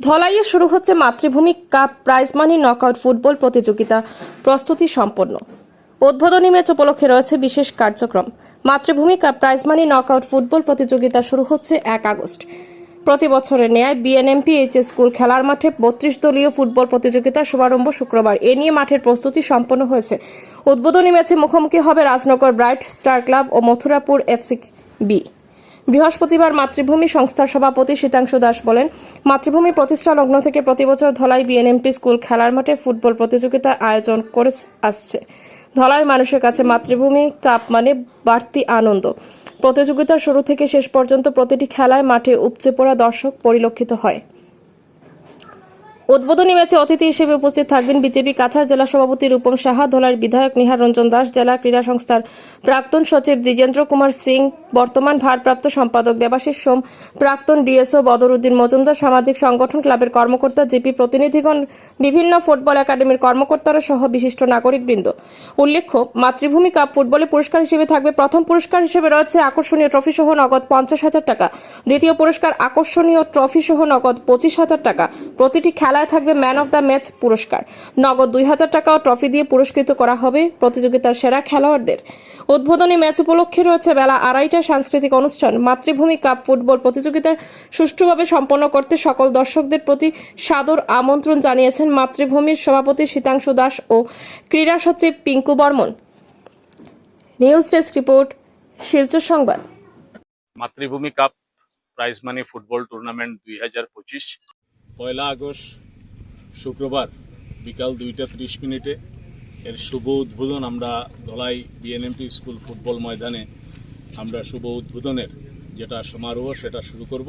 ধলাইয়ে শুরু হচ্ছে Matribhumi cup prize money knockout football প্রতিযোগিতা, প্রস্তুতি সম্পন্ন। উদ্বোধনী ম্যাচ উপলক্ষে রয়েছে বিশেষ কার্যক্রম। Matribhumi cup prize money knockout football প্রতিযোগিতা শুরু হচ্ছে এক আগস্ট। প্রতি বছরের ন্যায় বিএনএমপি এইচ স্কুল খেলার মাঠে বত্রিশ দলীয় ফুটবল প্রতিযোগিতার শুভারম্ভ শুক্রবার। এ নিয়ে মাঠের প্রস্তুতি সম্পন্ন হয়েছে। উদ্বোধনী ম্যাচে মুখোমুখি হবে রাজনগর ব্রাইট, স্টার ক্লাব ও মথুরাপুর এফসি বি বৃহস্পতিবার মাতৃভূমি সংস্থার সভাপতি শীতাংশু দাস বলেন, মাতৃভূমি প্রতিষ্ঠা লগ্ন থেকে প্রতিবছর ধলাই বিএনএমপি স্কুল খেলার মাঠে ফুটবল প্রতিযোগিতা আয়োজন করে আসছে। ধলাই মানুষের কাছে মাতৃভূমি কাপ মানে বাড়তি আনন্দ। প্রতিযোগিতার শুরু থেকে শেষ পর্যন্ত প্রতিটি খেলায় মাঠে উপচে পড়া দর্শক পরিলক্ষিত হয়। উদ্বোধনী ম্যাচে অতিথি হিসেবে উপস্থিত থাকবেন বিজেপি কাছাড় জেলা সভাপতি রূপম সাহা, ধলার বিধায়ক নিহার রঞ্জন দাস, জেলা ক্রীড়া সংস্থার প্রাক্তন সচিব দ্বিজেন্দ্র কুমার সিং, বর্তমান ভারপ্রাপ্ত সম্পাদক দেবাশিস সোম, প্রাক্তন ডিএসও বদরুদ্দিন মজুমদার, সামাজিক সংগঠন ক্লাবের কর্মকর্তা জিপি প্রতিনিধিগণ, বিভিন্ন ফুটবল একাডেমির কর্মকর্তারা সহ বিশিষ্ট নাগরিকবৃন্দ। উল্লেখ্য, মাতৃভূমি কাপ ফুটবলে পুরস্কার হিসেবে থাকবে প্রথম পুরস্কার হিসেবে রয়েছে আকর্ষণীয় ট্রফি সহ নগদ পঞ্চাশ হাজার টাকা, দ্বিতীয় পুরস্কার আকর্ষণীয় ট্রফি সহ নগদ পঁচিশ হাজার টাকা, প্রতিটি খেলায় থাকবে ম্যান অফ দ্য ম্যাচ পুরস্কার। নগদ দুই হাজার টাকা ও ট্রফি দিয়ে পুরস্কৃত করা হবে প্রতিযোগিতার সেরা খেলোয়াড়দের। উদ্বোধনী ম্যাচ উপলক্ষে রয়েছে বেলা আড়াইটা সাংস্কৃতিক অনুষ্ঠান। মাতৃভূমি কাপ ফুটবল প্রতিযোগিতা সুষ্ঠুভাবে সম্পন্ন করতে সকল দর্শকদের প্রতি সাদর আমন্ত্রণ জানিয়েছেন মাতৃভূমির সভাপতি শীতাংশু দাস ও ক্রীড়া সচিব Pinku Barman. News desk report Silchar সংবাদ। Matribhumi cup prize money football tournament দুই হাজার পঁচিশ। পয়লা আগস্ট শুক্রবার বিকাল দুইটা ত্রিশ মিনিটে এর শুভ উদ্বোধন আমরা ধলাই বিএনএমপি স্কুল ফুটবল ময়দানে আমরা শুভ উদ্বোধনের যেটা সমারোহ সেটা শুরু করব।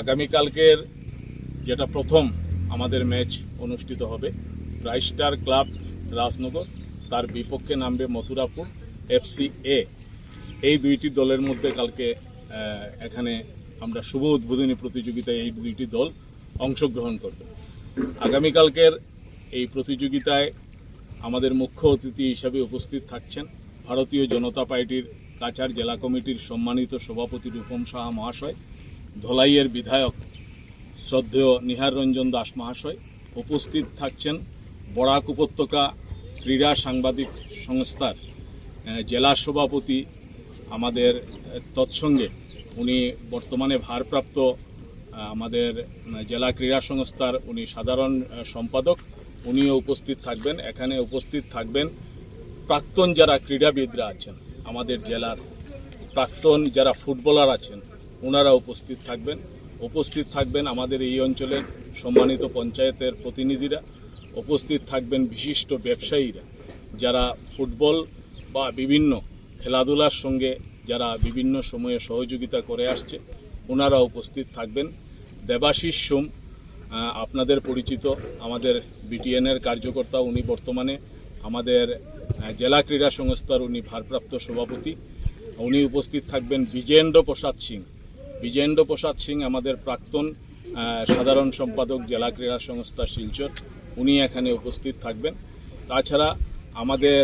আগামীকালকের যেটা প্রথম আমাদের ম্যাচ অনুষ্ঠিত হবে ব্রাইস্টার ক্লাব রাজনগর, তার বিপক্ষে নামবে মথুরাপুর এফসি এ। এই দুইটি দলের মধ্যে কালকে এখানে আমরা শুভ উদ্বোধনী প্রতিযোগিতায় এই দুইটি দল অংশগ্রহণ করবে। আগামীকালকের এই প্রতিযোগিতায় আমাদের মুখ্য অতিথি হিসাবে উপস্থিত থাকছেন ভারতীয় জনতা পার্টির কাছাড় জেলা কমিটির সম্মানিত সভাপতি রূপম সাহা মহাশয়, ধলাইয়ের বিধায়ক শ্রদ্ধেয় নিহার রঞ্জন দাস মহাশয়, উপস্থিত থাকছেন বরাক উপত্যকা ক্রীড়া সাংবাদিক সংস্থার জেলা সভাপতি আমাদের তৎসঙ্গে। উনি বর্তমানে ভারপ্রাপ্ত আমাদের জেলা ক্রীড়া সংস্থার উনি সাধারণ সম্পাদক। উনিও উপস্থিত থাকবেন। এখানে উপস্থিত থাকবেন প্রাক্তন যারা ক্রীড়াবিদরা আছেন, আমাদের জেলার প্রাক্তন যারা ফুটবলার আছেন ওনারা উপস্থিত থাকবেন। উপস্থিত থাকবেন আমাদের এই অঞ্চলের সম্মানিত পঞ্চায়েতের প্রতিনিধিরা। উপস্থিত থাকবেন বিশিষ্ট ব্যবসায়ীরা, যারা ফুটবল বা বিভিন্ন খেলাধুলার সঙ্গে, যারা বিভিন্ন সময়ে সহযোগিতা করে আসছে ওনারা উপস্থিত থাকবেন। দেবাশিস সোম আপনাদের পরিচিত, আমাদের বিটিএনের কার্যকর্তা উনি বর্তমানে আমাদের জেলা ক্রীড়া সংস্থার উনি ভারপ্রাপ্ত সভাপতি। উনি উপস্থিত থাকবেন বিজেন্দ্র প্রসাদ সিং। বিজেন্দ্র প্রসাদ সিং আমাদের প্রাক্তন সাধারণ সম্পাদক জেলা ক্রীড়া সংস্থা শিলচর। উনি এখানে উপস্থিত থাকবেন। তাছাড়া আমাদের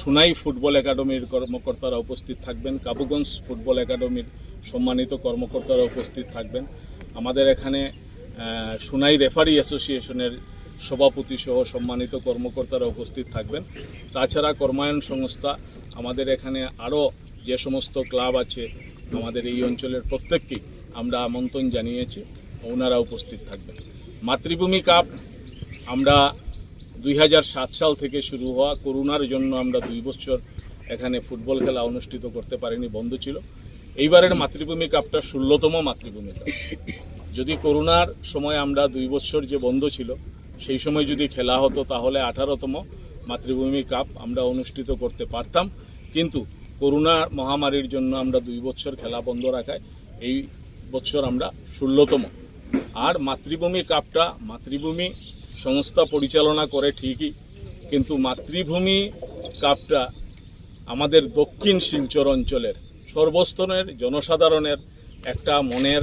সুনাই ফুটবল একাডেমির কর্মকর্তারা উপস্থিত থাকবেন। কাবুগঞ্জ ফুটবল একাডেমির সম্মানিত কর্মকর্তারা উপস্থিত থাকবেন। আমাদের এখানে সোনাই রেফারি অ্যাসোসিয়েশনের সভাপতি সহ সম্মানিত কর্মকর্তারা উপস্থিত থাকবেন। তাছাড়া কর্মায়ন সংস্থা আমাদের এখানে আরও যে সমস্ত ক্লাব আছে আমাদের এই অঞ্চলের প্রত্যেককেই আমরা আমন্ত্রণ জানিয়েছি, ওনারা উপস্থিত থাকবেন। মাতৃভূমি কাপ আমরা দুই হাজার সাত সাল থেকে শুরু হওয়া, করোনার জন্য আমরা দুই বছর এখানে ফুটবল খেলা অনুষ্ঠিত করতে পারিনি, বন্ধ ছিল। এইবারের মাতৃভূমি কাপটা ষোলোতম মাতৃভূমি কাপ যদি করোনার সময় আমরা দুই বছর যে বন্ধ ছিল, সেই সময় যদি খেলা হতো, তাহলে আঠারোতম মাতৃভূমি কাপ আমরা অনুষ্ঠিত করতে পারতাম। কিন্তু করোনা মহামারীর জন্য আমরা দুই বছর খেলা বন্ধ রাখায় এই বছর আমরা ষোলোতম। আর মাতৃভূমি কাপটা মাতৃভূমি সংস্থা পরিচালনা করে ঠিকই, কিন্তু মাতৃভূমি কাপটা আমাদের দক্ষিণ শিলচর অঞ্চলের সর্বস্তরের জনসাধারণের একটা মনের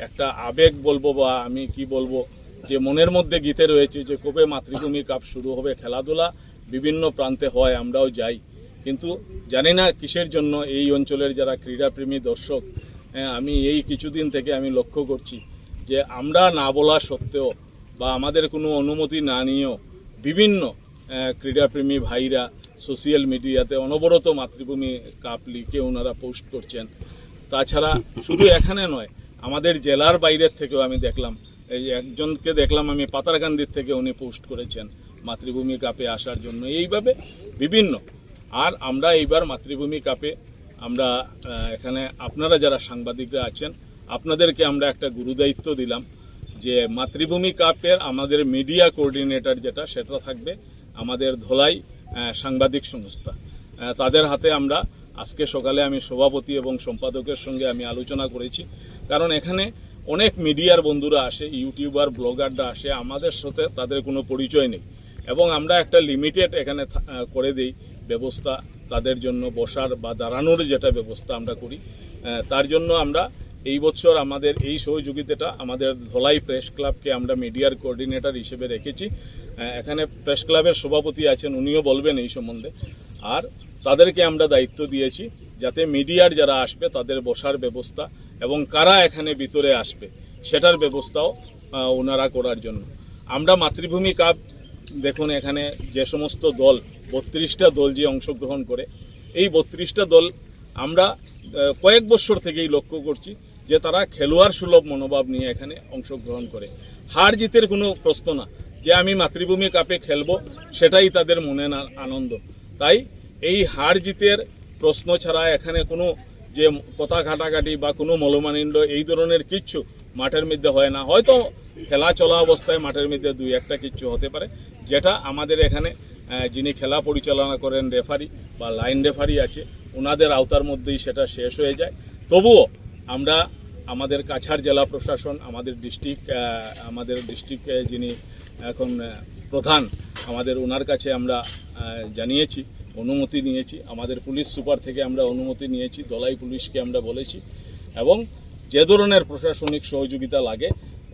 একটা আবেগ বলব বা আমি কি বলব যে মনের মধ্যে গীতে রয়েছে যে কবে মাতৃভূমি কাপ শুরু হবে খেলাধুলা বিভিন্ন প্রান্তে হয় আমরাও যাই। কিন্তু জানি না কিসের জন্য এই অঞ্চলের যারা ক্রীড়াপ্রেমী দর্শক হ্যাঁ, আমি এই কিছুদিন থেকে আমি লক্ষ্য করছি যে আমরা না বলা সত্ত্বেও বা আমাদের কোনো অনুমতি না নিয়েও বিভিন্ন ক্রীড়াপ্রেমী ভাইরা সোশ্যাল মিডিয়াতে অনবরত মাতৃভূমি কাপ লিখে ওনারা পোস্ট করছেন। তাছাড়া শুধু এখানে নয়, আমাদের জেলার বাইরের থেকেও আমি দেখলাম, এই একজনকে দেখলাম আমি পাতারকান্দির থেকে উনি পোস্ট করেছেন মাতৃভূমি কাপে আসার জন্য। এইভাবে বিভিন্ন। আর আমরা এইবার মাতৃভূমি কাপে আমরা এখানে আপনারা যারা সাংবাদিকরা আছেন, আপনাদেরকে আমরা একটা গুরুদায়িত্ব দিলাম যে মাতৃভূমি কাপের আমাদের মিডিয়া কোঅর্ডিনেটর যেটা, সেটা থাকবে আমাদের ধলাই সাংবাদিক সংস্থা। তাদের হাতে আমরা আজকে সকালে আমি সভাপতি এবং সম্পাদকের সঙ্গে আমি আলোচনা করেছি। কারণ এখানে অনেক মিডিয়ার বন্ধুরা আসে, ইউটিউবার, ব্লগাররা আসে, আমাদের সাথে তাদের কোনো পরিচয় নেই। এবং আমরা একটা লিমিটেড এখানে করে দেই ব্যবস্থা তাদের জন্য বসার বা দাঁড়ানোর যেটা ব্যবস্থা আমরা করি। তার জন্য আমরা এই বছর আমাদের এই সহযোগিতাটা আমাদের ধলাই প্রেস ক্লাবকে আমরা মিডিয়ার কোঅর্ডিনেটর হিসেবে রেখেছি। এখানে প্রেস ক্লাবের সভাপতি আছেন, উনিও বলবেন এই সম্বন্ধে। আর তাদেরকে আমরা দায়িত্ব দিয়েছি যাতে মিডিয়ার যারা আসবে তাদের বসার ব্যবস্থা এবং কারা এখানে ভিতরে আসবে, সেটার ব্যবস্থাও ওনারা করার জন্য। আমরা মাতৃভূমি কাপ, দেখুন এখানে যে সমস্ত দল, বত্রিশটা দল যে অংশগ্রহণ করে, এই বত্রিশটা দল আমরা কয়েক বছর থেকেই লক্ষ্য করছি যে তারা খেলোয়াড় সুলভ মনোভাব নিয়ে এখানে অংশগ্রহণ করে। হার জিতের কোনো প্রশ্ন না। যে আমি মাতৃভূমি কাপে খেলব, সেটাই তাদের মনে আনন্দ। তাই এই হার জিতের প্রশ্ন ছাড়া এখানে কোনো যে কথা ঘাটাঘাটি বা কোনো মলমানিন্ড, এই ধরনের কিচ্ছু মাঠের মধ্যে হয় না। হয়তো খেলা চলা অবস্থায় মাঠের মধ্যে দুই একটা কিচ্ছু হতে পারে, যেটা আমাদের এখানে যিনি খেলা পরিচালনা করেন রেফারি বা লাইন রেফারি আছে ওনাদের আওতার মধ্যেই সেটা শেষ হয়ে যায়। তবুও আমরা আমাদের কাছাড় জেলা প্রশাসন, আমাদের ডিস্ট্রিক্ট আমাদের ডিস্ট্রিক্ট যিনি এখন প্রধান, আমাদের ওনার কাছে আমরা জানিয়েছি, অনুমতি নিয়েছি। আমাদের পুলিশ সুপার থেকে আমরা অনুমতি নিয়েছি, দলাই পুলিশকে আমরা বলেছি। এবং যে ধরনের প্রশাসনিক সহযোগিতা লাগে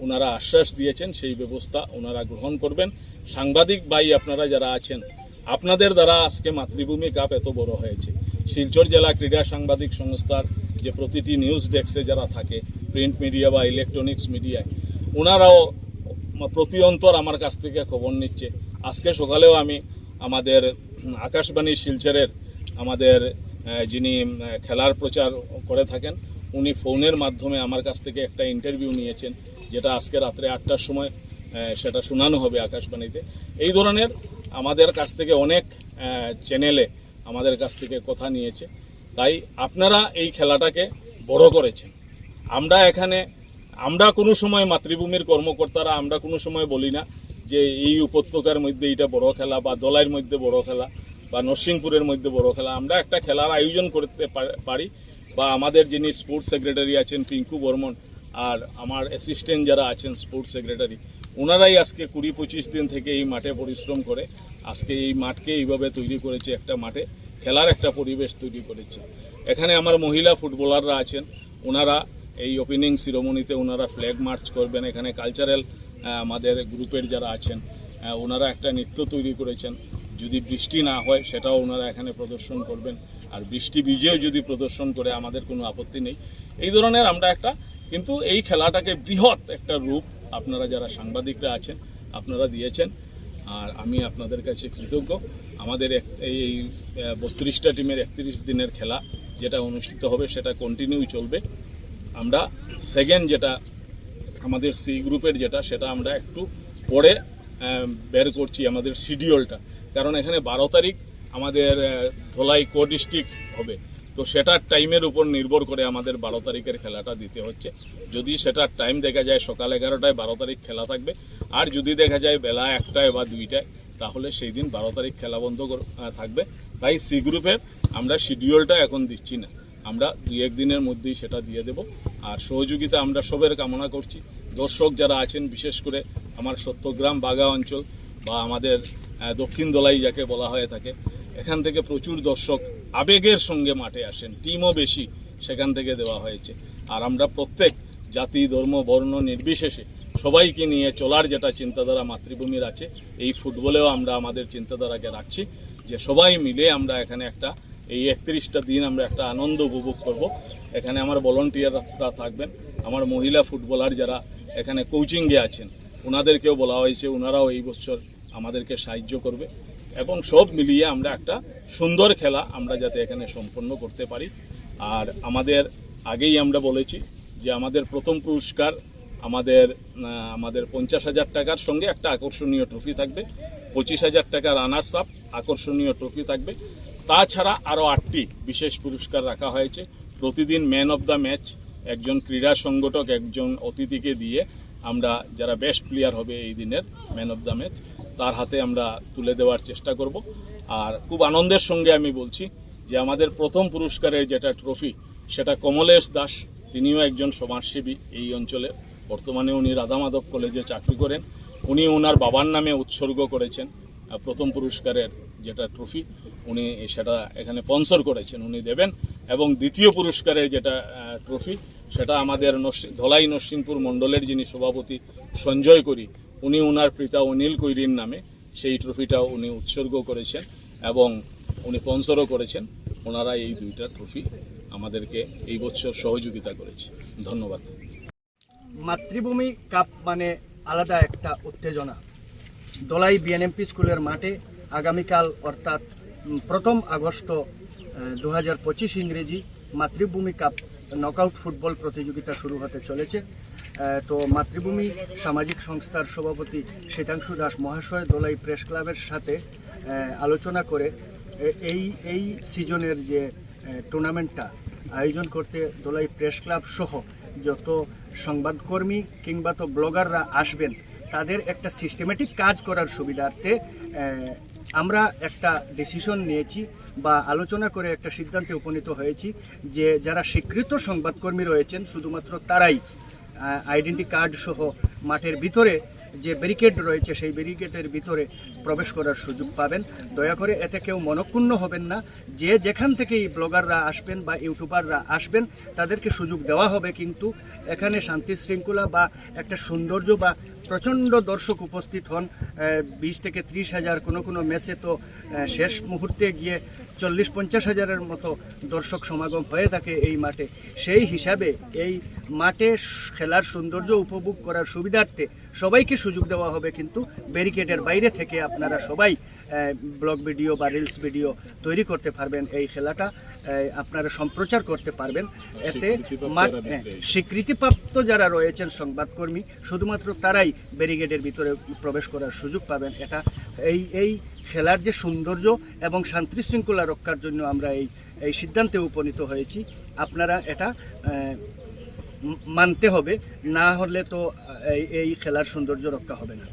ওনারা আশ্বাস দিয়েছেন, সেই ব্যবস্থা ওনারা গ্রহণ করবেন। সাংবাদিক ভাই আপনারা যারা আছেন আপনাদের দ্বারা আজকে মাতৃভূমি কাপ এত বড় হয়েছে। শিলচর জেলা ক্রীড়া সাংবাদিক সংস্থার যে প্রতিটি নিউজ ডেস্কে যারা থাকে প্রিন্ট মিডিয়া বা ইলেকট্রনিক্স মিডিয়ায় ওনারাও প্রতি অন্তর আমার কাছ থেকে খবর নিচ্ছে। আজকে সকালেও আমি আমাদের আকাশবাণী শিলচরের আমাদের যিনি খেলার প্রচার করে থাকেন, উনি ফোনের মাধ্যমে আমার কাছ থেকে একটা ইন্টারভিউ নিয়েছেন, যেটা আজকে রাত্রে আটটার সময় সেটা শোনানো হবে আকাশবাণীতে। এই ধরনের আমাদের কাছ থেকে অনেক চ্যানেলে আমাদের কাছ থেকে কথা নিয়েছে। তাই আপনারা এই খেলাটাকে বড় করেছেন। আমরা এখানে, আমরা কোনো সময় মাতৃভূমির কর্মকর্তারা, আমরা কোনো সময় বলি না যে এই উপত্যকার মধ্যে এটা বড় খেলা বা দলাইয়ের মধ্যে বড় খেলা বা নরসিংপুরের মধ্যে বড় খেলা। আমরা একটা খেলার আয়োজন করতে পার- বা আমাদের যিনি স্পোর্টস সেক্রেটারি আছেন পিঙ্কু বর্মন আর আমার অ্যাসিস্ট্যান্ট যারা আছেন স্পোর্টস সেক্রেটারি ওনারাই আজকে কুড়ি পঁচিশ দিন থেকে এই মাঠে পরিশ্রম করে আজকে এই মাঠকে এইভাবে তৈরি করেছে একটা মাঠে, খেলার একটা পরিবেশ তৈরি করেছে। এখানে আমার মহিলা ফুটবলাররা আছেন, ওনারা এই ওপেনিং সিরোমনিতে ওনারা ফ্ল্যাগ মার্চ করবেন। এখানে কালচারাল আমাদের গ্রুপের যারা আছেন ওনারা একটা নৃত্য তৈরি করেছেন। যদি বৃষ্টি না হয়, সেটাও ওনারা এখানে প্রদর্শন করবেন। আর বৃষ্টি ভিজেও যদি প্রদর্শন করে, আমাদের কোনো আপত্তি নেই। এই ধরনের আমরা একটা, কিন্তু এই খেলাটাকে বৃহৎ একটা রূপ আপনারা যারা সাংবাদিকরা আছেন, আপনারা দিয়েছেন, আর আমি আপনাদের কাছে কৃতজ্ঞ। আমাদের এই বত্রিশটা টিমের একত্রিশ দিনের খেলা যেটা অনুষ্ঠিত হবে সেটা কন্টিনিউ চলবে। আমরা সেকেন্ড যেটা, আমাদের সি গ্রুপের যেটা, সেটা আমরা একটু পরে বের করছি আমাদের শিডিউলটা কারণ এখানে বারো তারিখ আমাদের ধোলাই কো ডিস্ট্রিক্ট হবে। তো সেটার টাইমের উপর নির্ভর করে আমাদের বারো তারিখের খেলাটা দিতে হচ্ছে। যদি সেটার টাইম দেখা যায় সকাল এগারোটায় বারো তারিখ খেলা থাকবে, আর যদি দেখা যায় বেলা একটায় বা দুইটায়, তাহলে সেই দিন বারো তারিখ খেলা বন্ধ থাকবে। তাই সি গ্রুপের আমরা শিডিউলটা এখন দিচ্ছি না। আমরা দুই একদিনের মধ্যেই সেটা দিয়ে দেব। আর সহযোগিতা আমরা সবের কামনা করছি। দর্শক যারা আছেন, বিশেষ করে আমার সত্যগ্রাম বাগা অঞ্চল বা আমাদের দক্ষিণ দলাই যাকে বলা হয়ে থাকে, এখান থেকে প্রচুর দর্শক আবেগের সঙ্গে মাঠে আসেন, টিমও বেশি সেখান থেকে দেওয়া হয়েছে। আর আমরা প্রত্যেক জাতি, ধর্ম, বর্ণ নির্বিশেষে সবাইকে নিয়ে চলার যেটা চিন্তাধারা মাতৃভূমির আছে, এই ফুটবলেও আমরা আমাদের চিন্তাধারাকে রাখছি যে সবাই মিলে আমরা এখানে একটা, এই একত্রিশটা দিন আমরা একটা আনন্দ উপভোগ করব। এখানে আমার ভলন্টিয়াররা থাকবেন, আমার মহিলা ফুটবলার যারা এখানে কোচিংয়ে আছেন, ওনাদেরকেও বলা হয়েছে, ওনারাও এই বছর আমাদেরকে সাহায্য করবে। এবং সব মিলিয়ে আমরা একটা সুন্দর খেলা আমরা যাতে এখানে সম্পন্ন করতে পারি। আর আমাদের আগেই আমরা বলেছি যে আমাদের প্রথম পুরস্কার আমাদের আমাদের পঞ্চাশ হাজার টাকার সঙ্গে একটা আকর্ষণীয় ট্রফি থাকবে। পঁচিশ হাজার টাকা রানার্স আপ আকর্ষণীয় ট্রফি থাকবে। তাছাড়া আরও আটটি বিশেষ পুরস্কার রাখা হয়েছে। প্রতিদিন ম্যান অফ দ্য ম্যাচ একজন ক্রীড়া সংগঠক, একজন অতিথিকে দিয়ে আমরা যারা বেস্ট প্লেয়ার হবে এই দিনের ম্যান অফ দ্য ম্যাচ তার হাতে আমরা তুলে দেওয়ার চেষ্টা করব। আর খুব আনন্দের সঙ্গে আমি বলছি যে আমাদের প্রথম পুরস্কারের যেটা ট্রফি, সেটা কমলেশ দাস, তিনিও একজন সমাজসেবী এই অঞ্চলে। বর্তমানে উনি রাধা মাধব কলেজে চাকরি করেন। উনি ওনার বাবার নামে উৎসর্গ করেছেন প্রথম পুরস্কারের যেটা ট্রফি। উনি সেটা এখানে স্পন্সর করেছেন, উনি দেবেন। এবং দ্বিতীয় পুরস্কারের যেটা ট্রফি, সেটা আমাদের ধলাই নরসিংপুর মণ্ডলের যিনি সভাপতি সঞ্জয় করি উনি ওনার পিতা অনিল কৈরির নামে সেই ট্রফিটাও উনি উৎসর্গ করেছেন এবং উনি স্পন্সরও করেছেন। ওনারা এই দুইটা ট্রফি আমাদেরকে এই বছর সহযোগিতা করেছে। ধন্যবাদ। মাতৃভূমি কাপ মানে আলাদা একটা উত্তেজনা। দোলাই বিএনএমপি স্কুলের মাঠে আগামীকাল অর্থাৎ প্রথম আগস্ট দু হাজার পঁচিশ ইংরেজি মাতৃভূমি কাপ নকআউট ফুটবল প্রতিযোগিতা শুরু হতে চলেছে। তো মাতৃভূমি সামাজিক সংস্থার সভাপতি শীতাংশু দাস মহাশয় দোলাই প্রেস ক্লাবের সাথে আলোচনা করে এই এই সিজনের যে টুর্নামেন্টটা আয়োজন করতে দোলাই প্রেস ক্লাব সহ যত সংবাদকর্মী কিংবা তো ব্লগাররা আসবেন, তাদের একটা সিস্টেমেটিক কাজ করার সুবিধার্থে আমরা একটা ডিসিশন নিয়েছি বা আলোচনা করে একটা সিদ্ধান্তে উপনীত হয়েছি যে যারা স্বীকৃত সংবাদকর্মী রয়েছেন, শুধুমাত্র তারাই আইডেন্টি কার্ড সহ মাঠের ভিতরে যে ব্যারিকেড রয়েছে, সেই ব্যারিকেডের ভিতরে প্রবেশ করার সুযোগ পাবেন। দয়া করে এতে কেউ মনক্ষুণ্ণ হবেন না। যে যেখান থেকেই ব্লগাররা আসবেন বা ইউটিউবাররা আসবেন, তাদেরকে সুযোগ দেওয়া হবে কিন্তু এখানে শান্তি শৃঙ্খলা বা একটা সৌন্দর্য বা প্রচণ্ড দর্শক উপস্থিত হন। বিশ থেকে ত্রিশ হাজার কোনো কোনো ম্যাচে তো শেষ মুহূর্তে গিয়ে চল্লিশ পঞ্চাশ হাজারের মতো দর্শক সমাগম হয়ে থাকে এই মাঠে। সেই হিসাবে এই মাঠে খেলার সৌন্দর্য উপভোগ করার সুবিধার্থে সবাইকে সুযোগ দেওয়া হবে, কিন্তু ব্যারিকেডের বাইরে থেকে আপনারা সবাই ব্লগ ভিডিও বা রিলস ভিডিও তৈরি করতে পারবেন এই খেলাটা। আপনারা সম্প্রচার করতে পারবেন। এতে স্বীকৃতিপ্রাপ্ত যারা হ্যাঁ, যারা রয়েছেন সংবাদকর্মী শুধুমাত্র তারাই ব্যারিগেডের ভিতরে প্রবেশ করার সুযোগ পাবেন। এটা এই এই খেলার যে সৌন্দর্য এবং শান্তি শৃঙ্খলা রক্ষার জন্য আমরা এই এই সিদ্ধান্তে উপনীত হয়েছি। আপনারা এটা মানতে হবে। না হলে তো এই এই খেলার সৌন্দর্য রক্ষা হবে না।